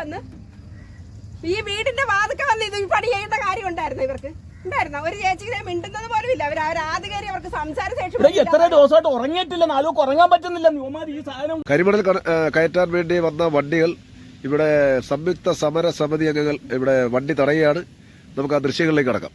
വന്ന് ഈ വീടിന്റെ വാതുക്ക വന്ന് ഇത് പണി ചെയ്യേണ്ട കാര്യം ഉണ്ടായിരുന്നു ഇവർക്ക്? ഉണ്ടായിരുന്ന? ഒരു ചേച്ചിയെ മിണ്ടുന്നത് പോലും ഇല്ല. അവർ ആദ്യകാരി അവർക്ക് സംസാര എത്ര ഉറങ്ങിയിട്ടില്ല. പറ്റുന്നില്ല. ഈ കരിമണൽ കയറ്റാൻ വേണ്ടി വന്ന വണ്ടികൾ ഇവിടെ സംയുക്ത സമര സമിതി അംഗങ്ങൾ ഇവിടെ വണ്ടി തടയുകയാണ്. നമുക്ക് ആ ദൃശ്യങ്ങളിലേക്ക് കടക്കാം.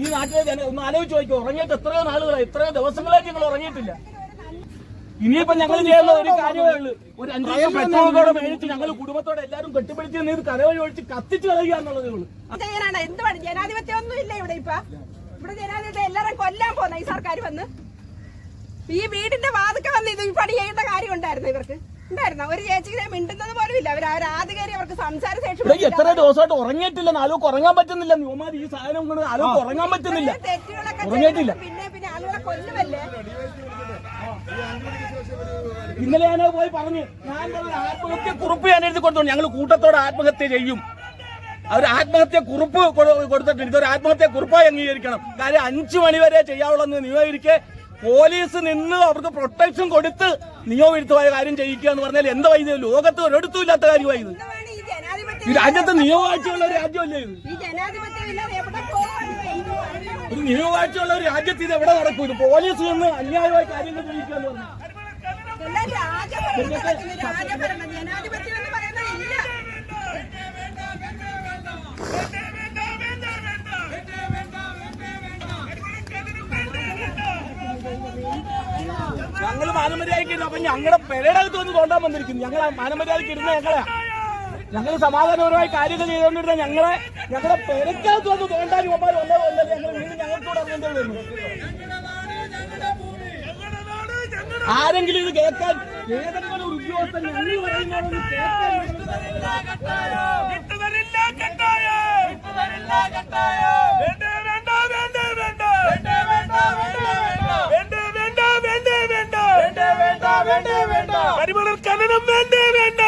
ഈ നാട്ടിലെ ജന ഒന്ന് ആലോചിച്ച് നോക്കിയോ ഉറങ്ങിയിട്ട് എത്രയോ നാളുകളായി എത്രയോ ദിവസങ്ങളായിട്ട് ഞങ്ങൾ ഉറങ്ങിയിട്ടില്ല. ഇനിയിപ്പോ ഞങ്ങൾ ചെയ്യുന്ന ഒരു കാര്യമേ ഉള്ളൂ. ഒരു അഞ്ച് മേടിച്ച് ഞങ്ങൾ കുടുംബത്തോടെ എല്ലാവരും കെട്ടിപ്പിടിച്ച് നിന്ന് കരവഴി ഒഴിച്ച് കത്തിച്ച് കളയുക എന്നുള്ളതേ ഉള്ളൂ. ജനാധിപത്യം ഒന്നും ഇല്ല ഇവിടെ ഇപ്പൊ. ഇവിടെ ജനാധിപത്യം എല്ലാരും കൊല്ലാൻ പോന്ന ഈ സർക്കാർ വന്ന്. ഈ വീടിന്റെ വാതുക്ക വന്ന് ഇത് പണി ചെയ്യേണ്ട കാര്യം ഉണ്ടായിരുന്നു ഇവർക്ക്? ഉണ്ടായിരുന്ന ഒരു ചേച്ചിക്ക് മിണ്ടുന്നത് പോലും ഇല്ല. അവർ ആദ്യ കയറി അവർക്ക് സംസാര ശേഷി എത്ര ദിവസമായിട്ട് ഉറങ്ങിയിട്ടില്ല. ആലോ ഉറങ്ങാൻ പറ്റുന്നില്ല. ന്യൂമാർ ഈ സാധനം കൊണ്ട് നാലോക്ക് ഉറങ്ങാൻ പറ്റുന്നില്ല. ഉറങ്ങിയിട്ടില്ല. പിന്നെ പിന്നെ ആളുകളെ കൊല്ലുമല്ലേ ഇന്നലെ ഞാൻ പോയി പറഞ്ഞു. ഞാൻ ആത്മഹത്യ കുറിപ്പ് ഞാൻ എഴുതി കൊടുത്തോണ്ട് ഞങ്ങൾ കൂട്ടത്തോടെ ആത്മഹത്യ ചെയ്യും. അവർ ആത്മഹത്യ കുറിപ്പ് കൊടുത്തിട്ടുണ്ട്. ഇതൊരു ആത്മഹത്യ കുറിപ്പായി അംഗീകരിക്കണം. കാര്യം അഞ്ചു മണിവരെ ചെയ്യാവുള്ളെന്ന് നിയോഗിക്കെ പോലീസ് നിന്ന് അവർക്ക് പ്രൊട്ടക്ഷൻ കൊടുത്ത് നിയമവിരുദ്ധമായ കാര്യം ചെയ്യിക്കുക എന്ന് പറഞ്ഞാൽ എന്താ ഇത്? ലോകത്ത് ഒരിടത്തും ഇല്ലാത്ത കാര്യമായി ഇത്. ഈ രാജ്യത്ത് നിയമവാഴ്ചയുള്ള ഒരു രാജ്യമല്ലേ ഇത്? ഒരു നിയമവാഴ്ചയുള്ള ഒരു രാജ്യത്ത് ഇത് എവിടെ നടക്കും? ഇത് പോലീസ് നിന്ന് അന്യായമായ കാര്യങ്ങൾ ചെയ്യിക്കുക എന്ന് പറഞ്ഞു ഞങ്ങൾ മാനമര്യാദയ്ക്ക് അപ്പൊ ഞങ്ങളുടെ അടുത്ത് വന്ന് തോണ്ടാൻ വന്നിരിക്കുന്നു. ഞങ്ങൾ മാനമര്യാദയ്ക്ക് ഇരുന്ന ഞങ്ങളെ ഞങ്ങൾ സമാധാനപരമായി കാര്യങ്ങൾ ചെയ്തുകൊണ്ടിരുന്ന ഞങ്ങളെ ഞങ്ങളുടെ പെരക്കകത്ത് വന്ന് തോണ്ടാൻ ഇവന്മാർ വന്നത് കൊണ്ടല്ലേ ഞങ്ങൾ വീണ്ടും ഞങ്ങൾക്കൂടെ അറിയേണ്ടി ആരെങ്കിലും ഇത് കേൾക്കാൻ ഏതെങ്കിലും ഒരു ഉദ്യോഗസ്ഥൻ ഞങ്ങൾ പറയുന്നതാണെന്ന് കേൾക്കാൻ കരിമണൽ വേണ്ടേ വേണ്ട.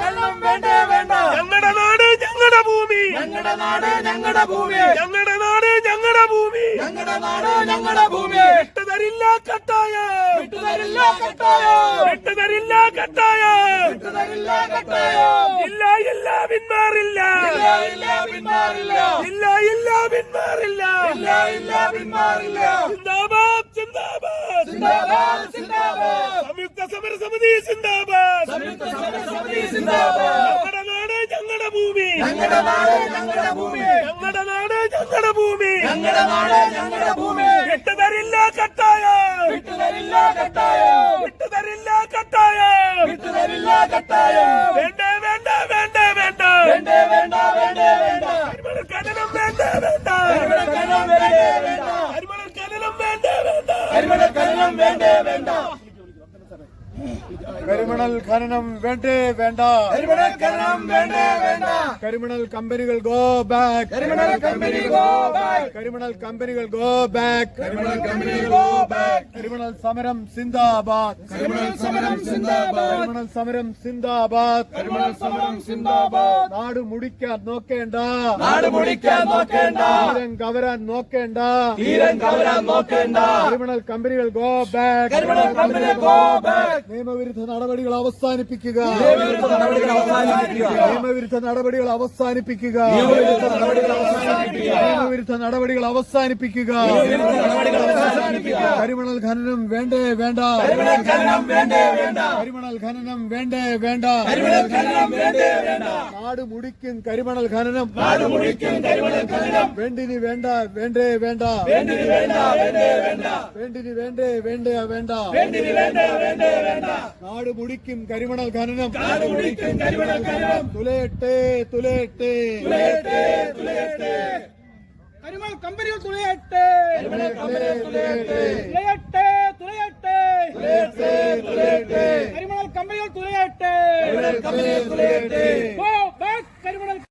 ഖനനം വേണ്ടേ വേണ്ട. ഞങ്ങളുടെ നാട് ഞങ്ങളുടെ ഭൂമി. ഞങ്ങളുടെ നാട് ഞങ്ങളുടെ ഭൂമി. ഞങ്ങളുടെ നാട് ഞങ്ങളുടെ ഭൂമി. ഞങ്ങളുടെ നാട് ഞങ്ങളുടെ ഭൂമി. വിട്ടുതരില്ല കട്ടായ. വിട്ടുതരില്ല കട്ടായം. വിട്ടുതരില്ല കട്ടായം വിട്ടുതരില്ല കട്ടായം ഇല്ല ഇല്ല പിന്മാറില്ല. ഇല്ല ഇല്ല പിന്മാറില്ല. ഇല്ല ഇല്ല പിന്മാറില്ല. ഇല്ല ഇല്ല പിന്മാറില്ല. സിന്ദാബാദ് സിന്ദാബാദ് സിന്ദാബാദ് സിന്ദാബാദ് സംയുക്ത സമര സമിതി സിന്ദാബാദ് സംയുക്ത സമര സമിതി സിന്ദാബാദ് ഞങ്ങളുടെ നാട് ഞങ്ങളുടെ ഭൂമി. ഞങ്ങളുടെ നാട് ഞങ്ങളുടെ ഭൂമി. ഞങ്ങളുടെ നാട് ഞങ്ങളുടെ ഭൂമി. ഞങ്ങളുടെ നാട് ഞങ്ങളുടെ ഭൂമി. വിട്ടുതരില്ല കട്ടായം വിട്ടുതരില്ല വിട്ടുതരില്ല വിട്ടുതരില്ല കട്ടായം വേണ്ട വേണ്ട വേണ്ട വേണ്ട. വേണ്ട വേണ്ട വേണ്ട വേണ്ട. കരിമണൽ ഖനനം വേണ്ട വേണ്ട. കരിമണൽ ഖനനം വേണ്ട വേണ്ട. കരിമണൽ ഖനനം വേണ്ട വേണ്ട. കരിമണൽ ഖനനം വേണ്ട വേണ്ട. കരിമണൽ ഖനനം വേണ്ടേ വേണ്ട. കരിമണൽ ഖനനം വേണ്ടേ വേണ്ട. കരിമണൽ കമ്പനികൾ ഗോ ബാക്ക്. കരിമണൽ കമ്പനി ഗോ ബാക്ക്. കരിമണൽ കമ്പനികൾ ഗോ ബാക്ക്. കരിമണൽ കമ്പനി ഗോ ബാക്ക്. കരിമണൽ സമരം സിന്ദാബാദ്. ക്രിമിനൽ സമരം സിന്ദാബാദ്. ക്രിമിനൽ സമരം സിന്ദാബാദ്. ക്രിമിനൽ സമരം സിന്ദാബാദ്. നാട് മുടിക്കാൻ നോക്കേണ്ട. നാട് മുടിക്കാൻ നോക്കേണ്ട. തീരം കവരാൻ നോക്കേണ്ട. തീരം കവരാൻ നോക്കേണ്ട. ക്രിമിനൽ കമ്പനികൾ ഗോ ബാക്ക് ക്രിമിനൽ കമ്പനികൾ ഗോ ബാക്ക് നിയമവിരുദ്ധ നടപടികൾ അവസാനിപ്പിക്കുക. നിയമവിരുദ്ധ നടപടികൾ അവസാനിപ്പിക്കുക. നിയമവിരുദ്ധ നടപടികൾ അവസാനിപ്പിക്കുക. നിയമവിരുദ്ധ നടപടികൾ അവസാനിപ്പിക്കുക. കരിമണൽ ഖനനം വേണ്ടേ വേണ്ട കരിമണൽ ഖനനം വേണ്ടേ വേണ്ട കരിമണൽ ഖനനം വേണ്ടേ വേണ്ട കരിമണൽ ഖനനം വേണ്ടേ വേണ്ട നാട് മുടിക്കും കരിമണൽ ഖനനം നാട് മുടിക്കും കരിമണൽ ഖനനം വേണ്ടിനി വേണ്ട വേണ്ടേ വേണ്ട വേണ്ടിന് വേണ്ട വേണ്ടേ വേണ്ട വേണ്ടിനി വേണ്ടേ വേണ്ടേ വേണ്ട വേണ്ടിന് വേണ്ട വേണ്ടേ വേണ്ട നാട് മുടിക്കും കരിമണൽ ഖനനം നാട് മുടിക്കും കരിമണൽ ഖനനം തുലയട്ടെ തുലയട്ടെ തുലയട്ടെ തുലയട്ടെ கரிமண கம்பெனிகள் துளையாட்டு. துளையாட்டு. துளையாட்டு துளையாட்டு. கரிமண கம்பெனிகள் துளையாட்டு. கம்பெனிகள் துளையாட்டு.